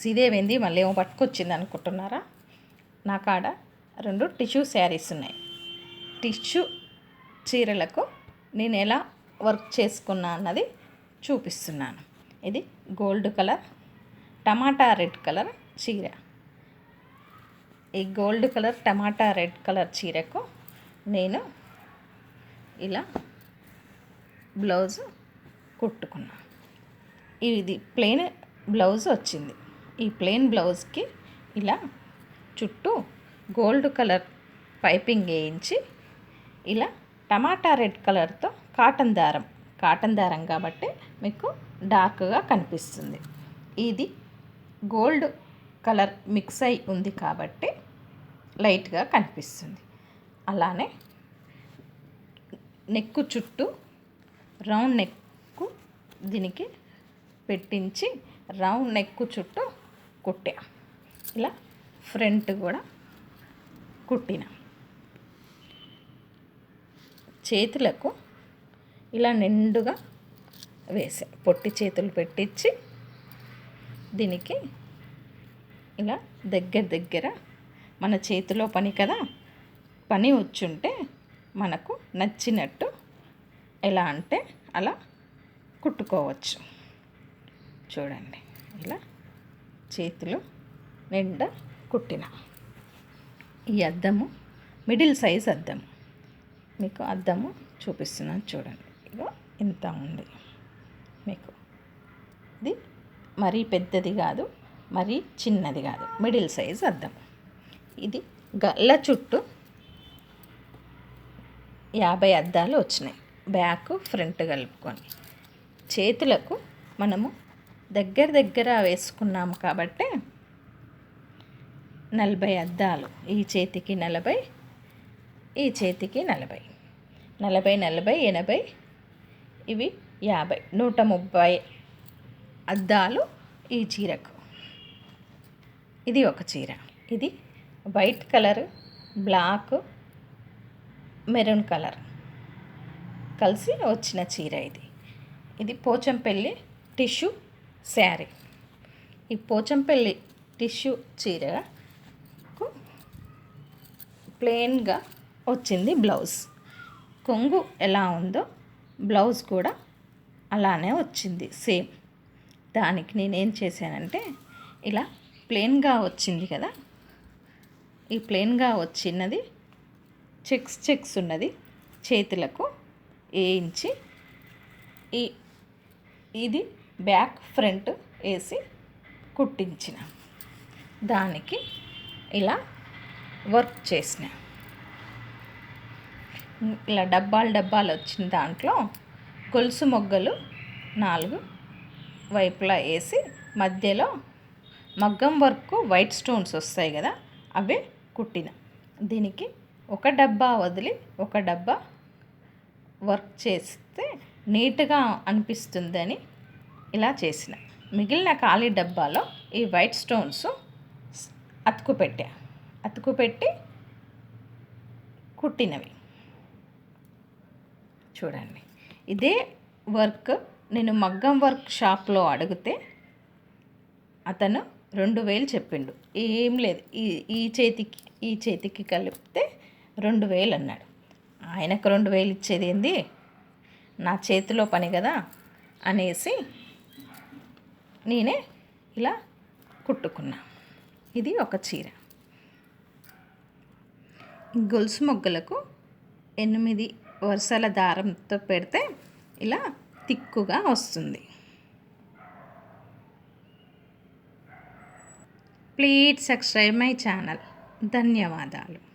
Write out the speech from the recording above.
సీదేవేంది మళ్ళీ ఏమో పట్టుకొచ్చింది అనుకుంటున్నారా? నా కాడ రెండు టిష్యూ శారీస్ ఉన్నాయి. టిష్యూ చీరలకు నేను ఎలా వర్క్ చేసుకున్నా అన్నది చూపిస్తున్నాను. ఇది gold colour tomato red colour చీర. ఈ gold colour tomato red colour చీరకు నేను ఇలా బ్లౌజ్ కుట్టుకున్నా. ఇది ప్లెయిన్ బ్లౌజ్ వచ్చింది. ఈ ప్లెయిన్ బ్లౌజ్కి ఇలా చుట్టూ గోల్డ్ కలర్ పైపింగ్ వేయించి ఇలా టమాటా రెడ్ కలర్తో కాటన్ దారం కాటన్ దారం కాబట్టి మీకు డార్క్గా కనిపిస్తుంది. ఇది గోల్డ్ కలర్ మిక్స్ అయి ఉంది కాబట్టి లైట్గా కనిపిస్తుంది. అలానే నెక్కు చుట్టూ రౌండ్ నెక్కు దీనికి పెట్టించి రౌండ్ నెక్కు చుట్టూ కుట్టా. ఇలా ఫ్రంట్ కూడా కుట్టిన. చేతులకు ఇలా నిండుగా వేసా. పొట్టి చేతులు పెట్టించి దీనికి ఇలా దగ్గర దగ్గర మన చేతిలో పని కదా పని వచ్చుంటే మనకు నచ్చినట్టు ఎలా అంటే అలా కుట్టుకోవచ్చు. చూడండి. ఇలా చేతులు నిండా కుట్టిన ఈ అద్దము మిడిల్ సైజ్ అద్దము. మీకు అద్దము చూపిస్తున్నాను చూడండి. ఇగో ఇంత ఉంది. మీకు ఇది మరీ పెద్దది కాదు మరీ చిన్నది కాదు మిడిల్ సైజ్ అద్దం ఇది గల్ల చుట్టూ యాభై అద్దాలు వచ్చినాయి. బ్యాక్ ఫ్రంట్ కలుపుకొని. చేతులకు మనము దగ్గర దగ్గర వేసుకున్నాము కాబట్టి నలభై అద్దాలు. ఈ చేతికి నలభై ఈ చేతికి నలభై. నలభై నలభై ఎనభై ఇవి యాభై. నూట ముప్పై అద్దాలు ఈ చీరకు. ఇది ఒక చీర. ఇది white colour black maroon colour. కలిసి వచ్చిన చీర ఇది. ఇది పోచంపల్లి టిష్యూ శారీ. ఈ పోచంపల్లి టిష్యూ చీరకు ప్లెయిన్గా వచ్చింది బ్లౌజ్. కొంగు ఎలా ఉందో బ్లౌజ్ కూడా అలానే వచ్చింది సేమ్. దానికి నేనేం చేశానంటే ఇలా ప్లెయిన్గా వచ్చింది కదా ఈ ప్లెయిన్గా వచ్చినది చెక్స్ చెక్స్ ఉన్నది చేతులకు వేయించి ఈ ఇది బ్యాక్ ఫ్రంట్ వేసి కుట్టించిన. దానికి ఇలా వర్క్ చేసిన. ఇలా డబ్బాలు డబ్బాలు వచ్చిన దాంట్లో గొలుసు మొగ్గలు నాలుగు వైపులా వేసి మధ్యలో మగ్గం వర్క్ వైట్ స్టోన్స్ వస్తాయి కదా అవి కుట్టిన. దీనికి ఒక డబ్బా వదిలి ఒక డబ్బా వర్క్ చేస్తే నీట్గా అనిపిస్తుందని ఇలా చేసిన. మిగిలిన ఖాళీ డబ్బాలో ఈ వైట్ స్టోన్స్ అతుకు పెట్టా అతుకు పెట్టి కుట్టినవి. చూడండి. ఇదే వర్క్ నేను మగ్గం వర్క్ షాప్లో అడిగితే అతను రెండు వేలు చెప్పిండు. ఏం లేదు. ఈ ఈ చేతికి ఈ చేతికి కలిపితే రెండు వేలు అన్నాడు. ఆయనకు రెండు వేలు ఇచ్చేది ఏంది? నా చేతిలో పని కదా? అనేసి నేనే ఇలా కుట్టుకున్నా. ఇది ఒక చీర. గొలుసు మొగ్గలకు ఎనిమిది వరుసల దారంతో పెడితే ఇలా తిక్కుగా వస్తుంది. Please subscribe my channel. ధన్యవాదాలు.